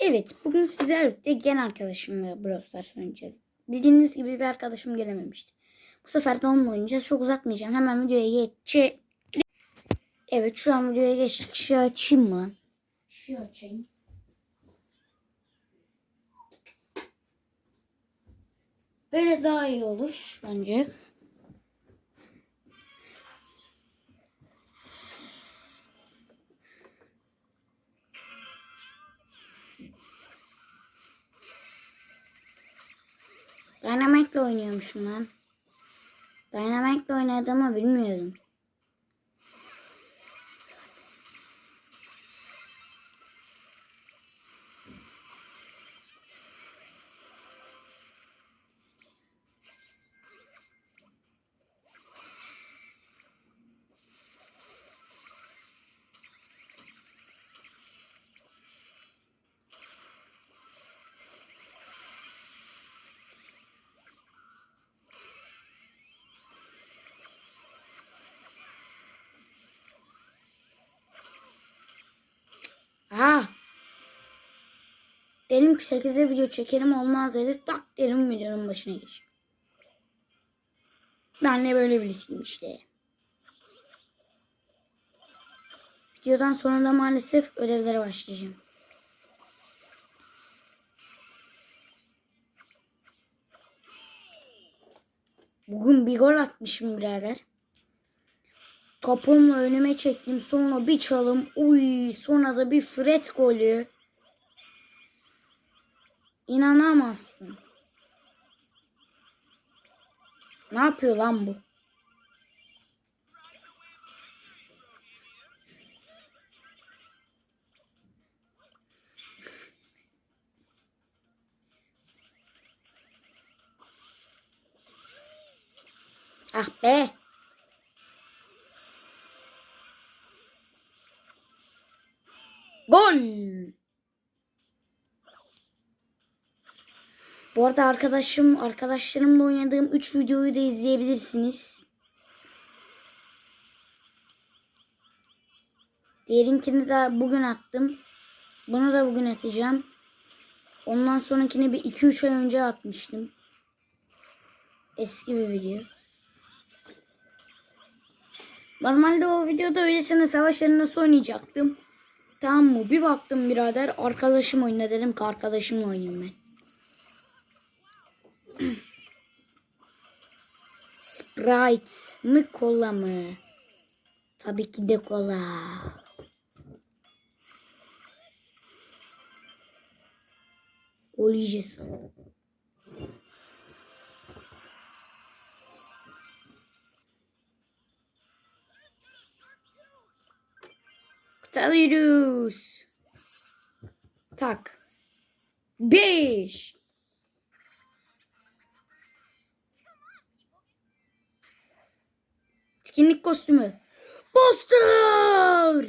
Evet, bugün sizlerle birlikte gen arkadaşımla Brawl oynayacağız. Bildiğiniz gibi bir arkadaşım gelememişti. Bu sefer de onunla oynayacağız. Çok uzatmayacağım. Hemen videoya geçe. Evet, şu an videoya geçtik. Şu açayım mı? Şu açayım. Böyle daha iyi olur bence. Dynamite'le oynuyormuşum ben. Dynamite'le oynadığımı bilmiyordum. Ha. Dedim ki 8'e video çekelim olmaz dedi. Tak dedim videonun başına geç. Ben de böyle birisiyim işte. Videodan sonra da maalesef ödevlere başlayacağım. Bugün bir gol atmışım birader. Topumla önüme çektim. Sonra bir çalım. Uy, sonra da bir Fred golü. İnanamazsın. Ne yapıyor lan bu? Ah be. Bu arada arkadaşım arkadaşlarımla oynadığım 3 videoyu da izleyebilirsiniz. Diğerinkini de bugün attım. Bunu da bugün atacağım. Ondan sonrakini bir 2-3 ay önce atmıştım. Eski bir video. Normalde o videoda öylesine savaşları nasıl oynayacaktım. Tamam mı? Bir baktım birader arkadaşım oyna dedim ki arkadaşımla oynayayım ben. Sprite mi kola mı? Tabii ki de kola. Yiyeceğiz. Kurtarıyoruz. Tak. Beş. Etkinlik kostümü. Poster.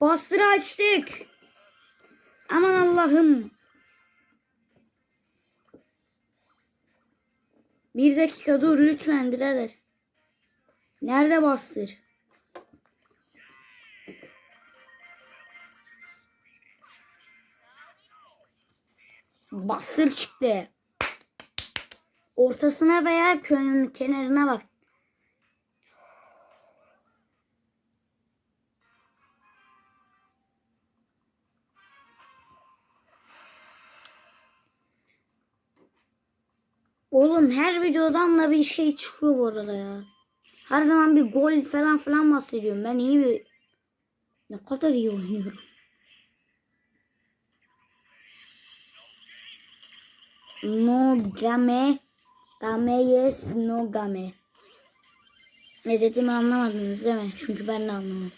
Bastırı açtık. Aman Allah'ım. Bir dakika dur lütfen birader. Nerede bastır? Bastır çıktı. Ortasına veya kön- kenarına bak. Oğlum her videodan da bir şey çıkıyor bu arada ya. Her zaman bir gol falan falan bahsediyorum. Ben iyi bir... Ne kadar iyi oynuyorum. No game. Game yes no game. Ne dediğimi anlamadınız değil mi? Çünkü ben de anlamadım.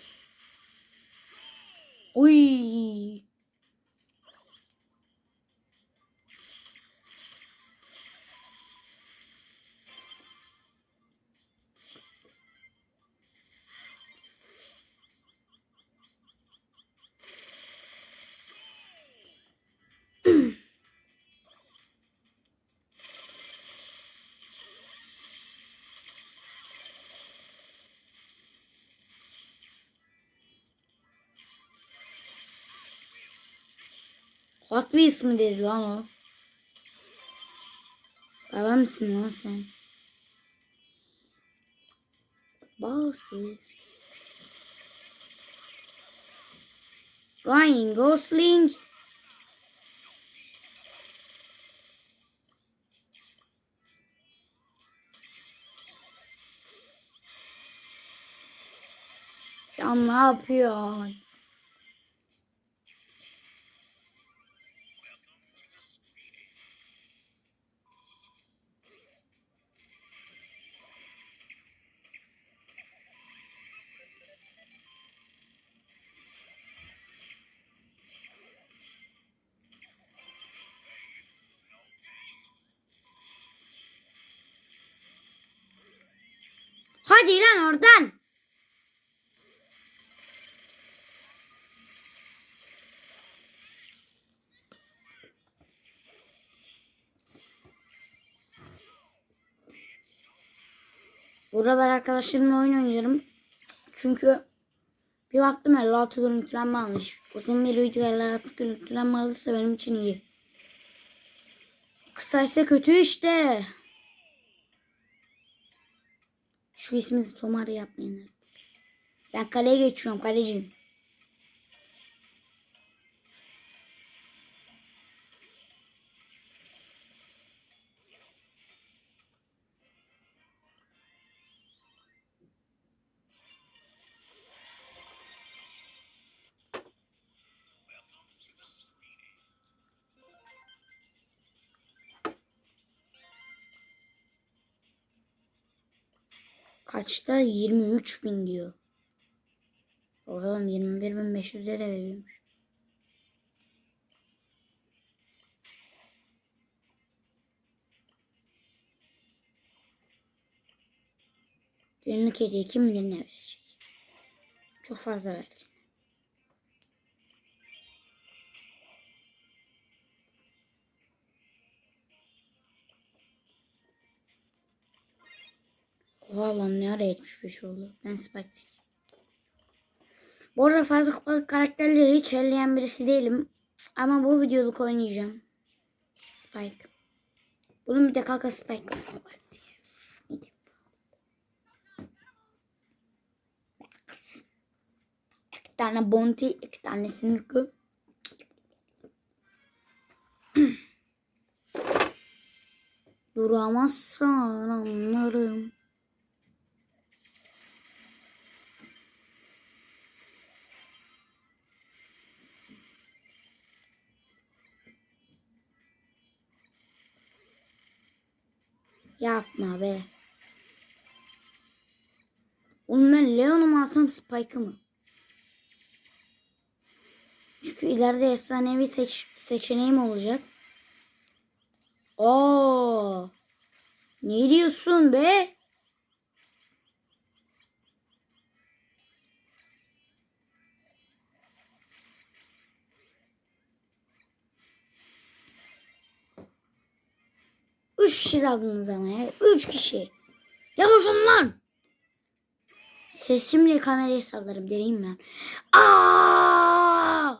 Uy. Hot Wheels dedi lan o? Baba mısın lan sen? Bastı. Ryan Gosling. Ya ne yapıyorsun? Buralar arkadaşlarımla oyun oynuyorum. Çünkü bir baktım 56 görüntülenme almış. Uzun bir video 56 görüntülenme alırsa benim için iyi. Kısaysa kötü işte. Şu ismi Tomar yapmayın. Ben kaleye geçiyorum kaleciyim. Kaçta? 23 bin diyor. Oğlum 21.500 lira veriyormuş. Günlük hediye kim bilir ne verecek. Çok fazla verdi. Oha lan ne ara 75 oldu. Ben Spike Bu arada fazla kupalık karakterleri hiç elleyen birisi değilim. Ama bu videoluk oynayacağım. Spike. Bunun bir de kalka Spike kostümü var diye. İki tane Bounty, iki tane Sneaker. Duramazsan anlarım. Yapma be. Oğlum ben Leon'u mu alsam Spike'ı mı? Çünkü ileride efsanevi seç seçeneğim olacak. Aa! Ne diyorsun be? Üç kişi aldınız ama ya. Üç kişi. Yavaşın lan. Sesimle kamerayı sallarım deneyim ben. Aa!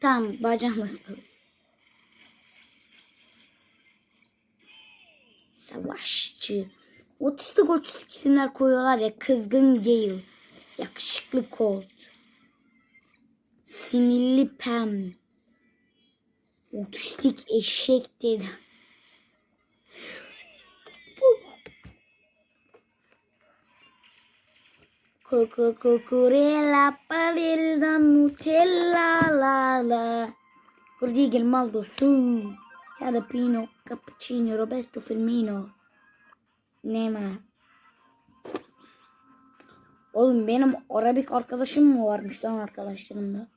Tamam bacağımla sallarım. Savaşçı. Otistik otistik isimler koyuyorlar ya. Kızgın Gale. Yakışıklı Colt. Sinirli Pam. Otistik eşek dedi. Coco Cucurella Palilda Nutella la la Cordigel Maldo su Jalapeno Cappuccino Roberto Firmino Nema Oğlum benim Arabik arkadaşım mı varmış lan arkadaşlarımda?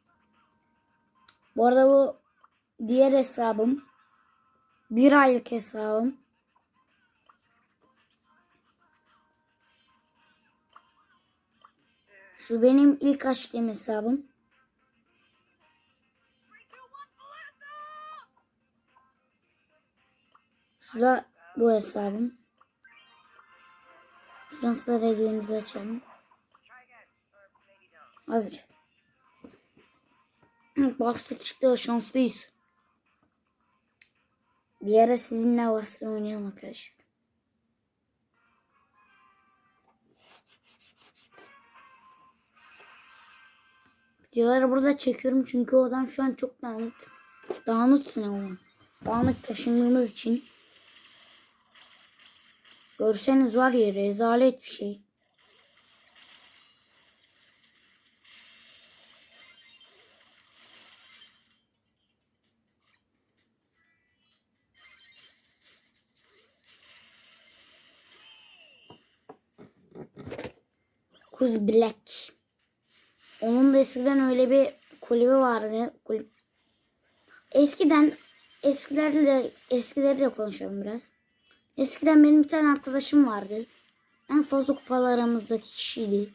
Bu arada bu diğer hesabım. Bir aylık hesabım. Şu benim ilk açtığım hesabım. Şurada bu hesabım. Şuradan hediyemizi açalım. Hazır. Baxter çıktı. Şanslıyız. Bir ara sizinle Baxter oynayalım arkadaşlar. Videoları burada çekiyorum çünkü o adam şu an çok dağınık. Dağınıksın ama. Dağınık taşındığımız için. Görseniz var ya rezalet bir şey. Kuz Black. Onun da eskiden öyle bir kulübü vardı. Kulüp. Eskiden eskilerle eskileri de konuşalım biraz. Eskiden benim bir tane arkadaşım vardı. En fazla kupalı aramızdaki kişiydi.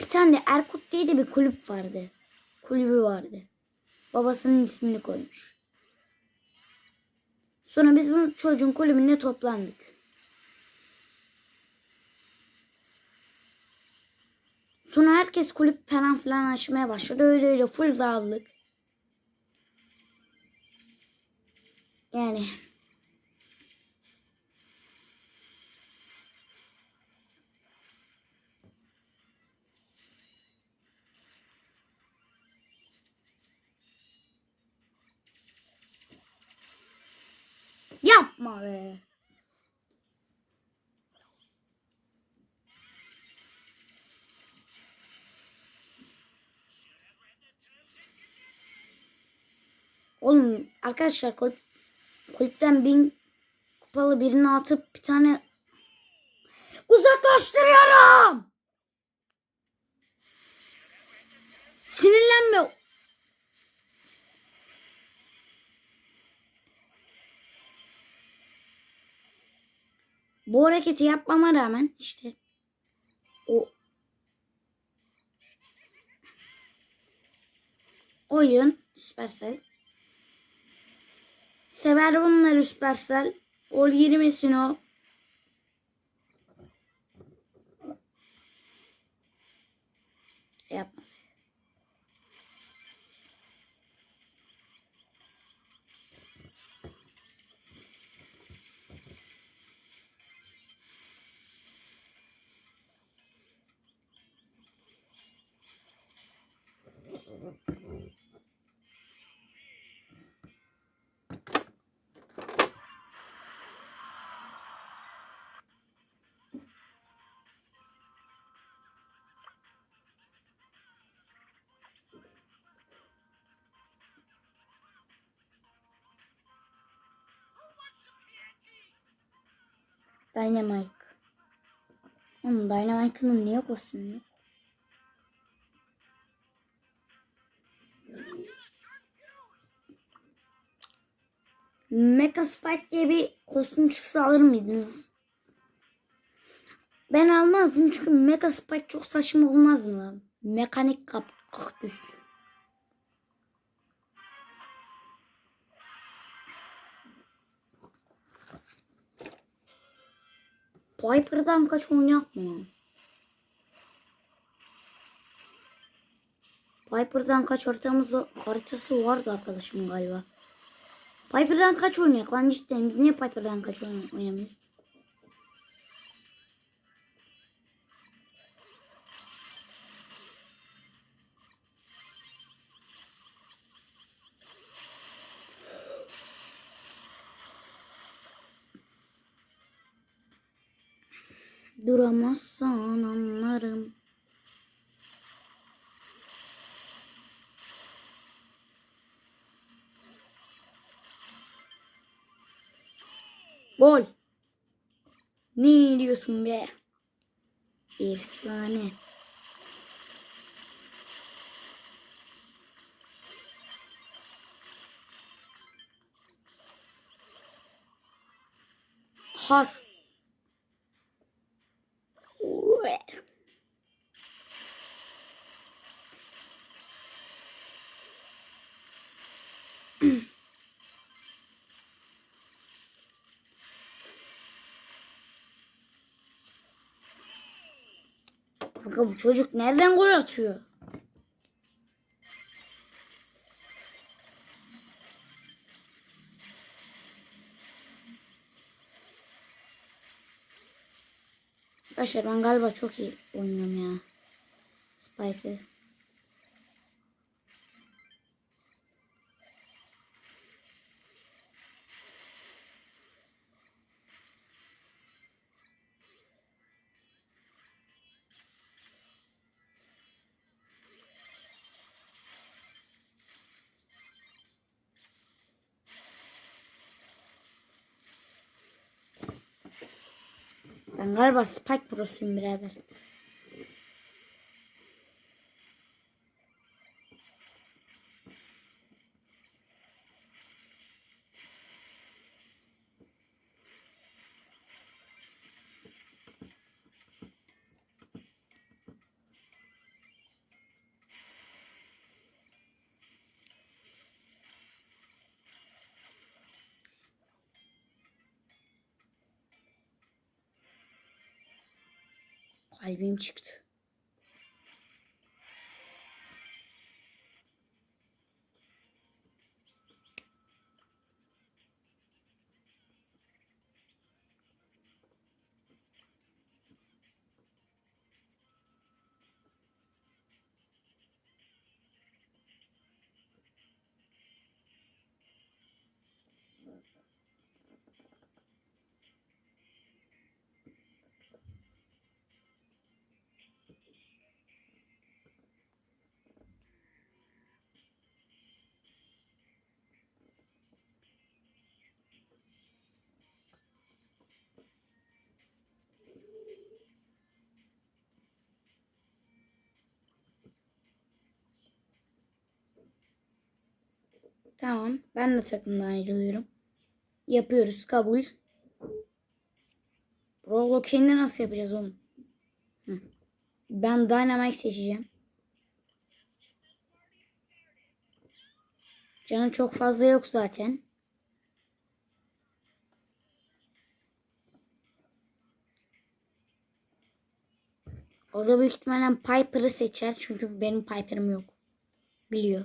Bir tane de Erkut diye de bir kulüp vardı. Kulübü vardı. Babasının ismini koymuş. Sonra biz bu çocuğun kulübüne toplandık. Sonra herkes kulüp falan filan açmaya başladı. Öyle öyle full dağıldık. Yani Yapma be. Arkadaşlar kulüp, kulüpten bin kupalı birini atıp bir tane uzaklaştırıyorum. Sinirlenme. Bu hareketi yapmama rağmen işte o oyun Supercell sever bunları Supercell. Gol girmesin o Dynamite Oğlum Dynamite'ın niye kostümü yok? Mecha Spike diye bir kostüm çıksa alır mıydınız? Ben almazdım çünkü Mecha Spike çok saçma olmaz mı lan? Mekanik kap kaktüs. Piper'dan kaç oynayak mı? Piper'dan kaç haritamız haritası vardı arkadaşım galiba. Piper'dan kaç oynayak lan cidden biz niye Piper'dan kaç oyn oynamıyoruz? Duramazsan anlarım. Gol. Ne diyorsun be? Efsane. Has. Kanka bu çocuk nereden gol atıyor? Arkadaşlar ben galiba çok iyi oynuyorum ya. Spike'ı. Ben galiba Spike Pro'suyum birader. Kalbim çıktı. Tamam. Ben de takımdan ayrılıyorum. Yapıyoruz. Kabul. Bro kendi nasıl yapacağız oğlum? Hı. Ben Dynamite seçeceğim. Canı çok fazla yok zaten. O da büyük ihtimalle Piper'ı seçer. Çünkü benim Piper'ım yok. Biliyor.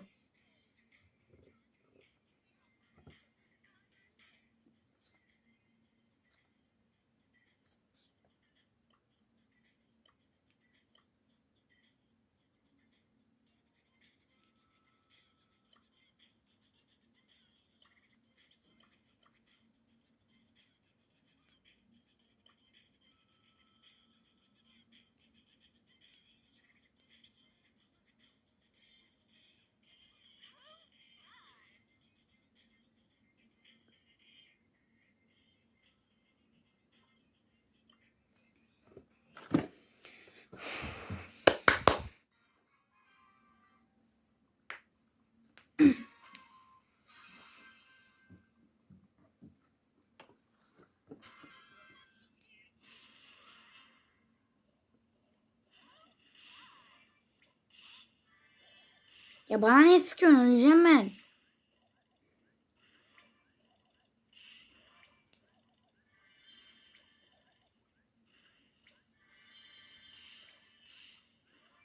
Ya bana ne sıkıyorsun? Öleceğim ben.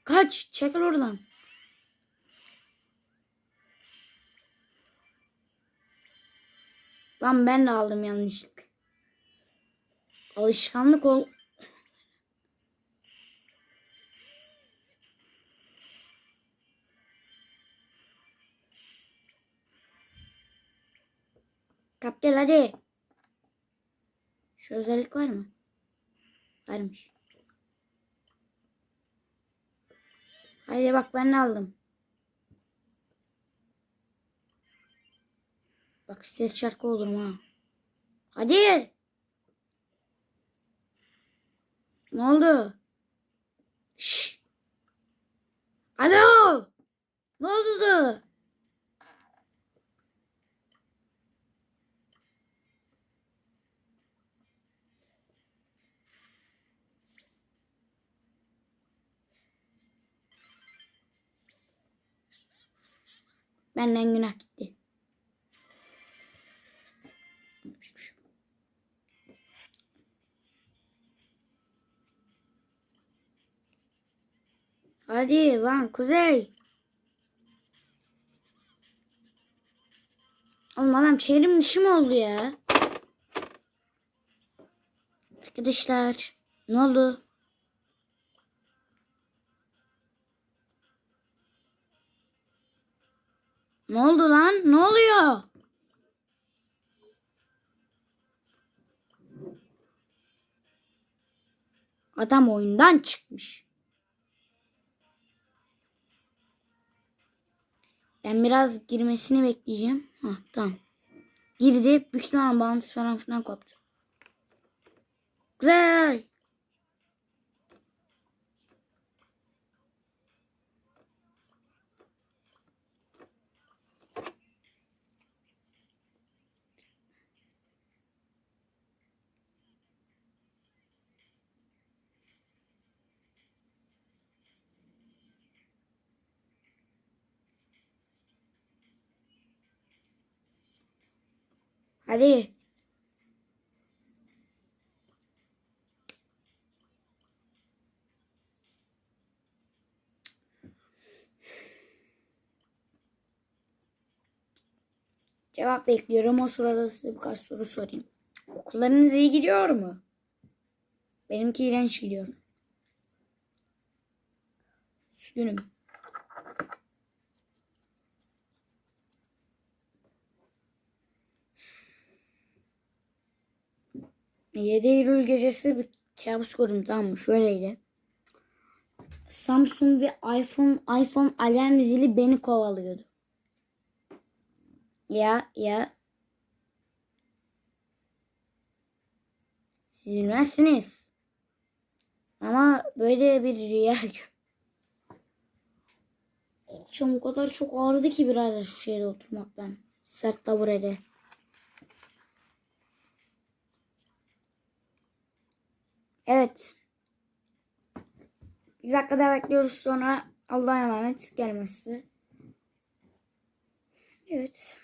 Kaç. Çekil oradan. Lan ben de aldım yanlışlık. Alışkanlık ol. Kap gel hadi. Şu özellik var mı? Varmış. Haydi bak ben ne aldım. Bak ses şarkı olurum ha. Hadi. Ne oldu? Şş. Alo. Ne oldu? Benden günah gitti. Hadi lan Kuzey. Oğlum adam çevrim dışı mı oldu ya? Arkadaşlar ne oldu? Ne oldu lan? Ne oluyor? Adam oyundan çıkmış. Ben biraz girmesini bekleyeceğim. Ha tamam. Girdi. Büyük ihtimalle bağlantısı falan filan koptu. Güzel. Hadi. Cevap bekliyorum. O sırada size birkaç soru sorayım. Okullarınız iyi gidiyor mu? Benimki iğrenç gidiyor. Üzgünüm. Yedi Eylül gecesi bir kabus gördüm tamam mı? Şöyleydi. Samsung ve iPhone iPhone alarm zili beni kovalıyordu. Ya ya. Siz bilmezsiniz. Ama böyle bir rüya Akşam o kadar çok ağrıdı ki birader şu şeyde oturmaktan. Sert taburede. Evet. Bir dakika daha bekliyoruz sonra Allah'a emanet gelmesi. Evet.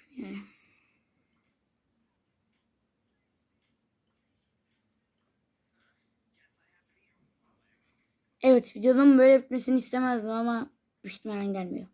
Evet videonun böyle bitmesini istemezdim ama büyük ihtimalle gelmiyor.